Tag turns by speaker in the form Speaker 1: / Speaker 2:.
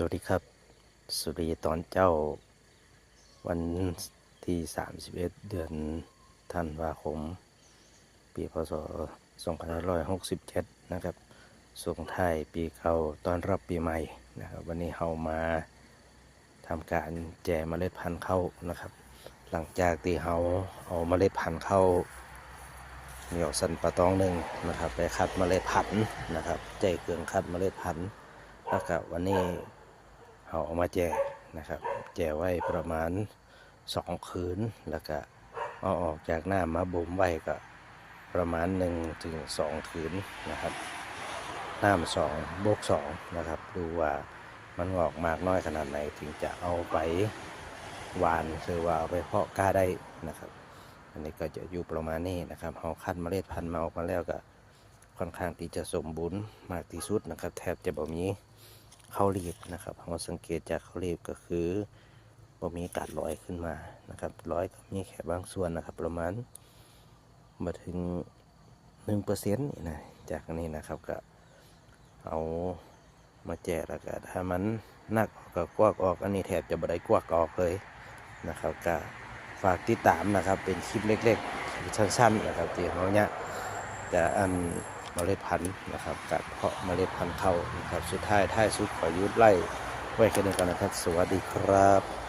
Speaker 1: สวัสดีครับ สวัสดีตอนเจ้าวันที่ 31 เดือนธันวาคม ปีพศ 2567 นะครับ ส่งท้ายปีเก่าตอนรับปีใหม่นะครับ วันนี้เรามาทำการแจกเมล็ดพันธุ์เข้าวนะครับ หลังจากที่เราเอาเมล็ดพันธุ์เข้าเหนียวสันปะตองหนึ่งนะครับ ไปคัดเมล็ดพันธุ์นะครับ ใจเกลืองคัดเมล็ดพันธุ์แล้วก็วันนี้ เอาออกมาแจกนะครับ แจกไว้ประมาณสองคืนแล้วก็เอาออกจากหน้ามาบ่มไว้ก็ประมาณหนึ่งถึงสองคืนนะครับหน้ำสองบวกสองนะครับ ดูว่ามันงอกมากน้อยขนาดไหนถึงจะเอาไปหวานหรือว่าเอาไปเพาะกล้าได้นะครับ อันนี้ก็จะอยู่ประมาณนี้นะครับเอาคัดเมล็ดพันธุ์มาออกมาแล้วก็ค่อนข้างที่จะสมบูรณ์มากที่สุดนะครับ แทบจะบ่มี ข้ารีบนะครับเราสังเกตจากเข้ารีบก็คือบ่มีการลอยขึ้นมานะครับลอยก็มีแค่บางส่วนนะครับ ประมาณมาถึงหนึ่งเปอร์เซ็นต์นี่นะจากนี้นะครับก็เอามาแจกแล้วก็ถ้ามันนักก็กวักออกอันนี้แทบจะบ่ได้กวักออกเลยนะครับก็ฝากติดตามนะครับเป็นคลิปเล็กๆ สั้นๆนะครับที่เขาเนี่ยจะอัน ล็ดพันธุ์นะครับการเพาะเมล็ดพันธุ์เข้านะครับสุดท้ายท้ายสุดขอยุดไล่ไว้แค่นี้ก่อนนะครับ สวัสดีครับ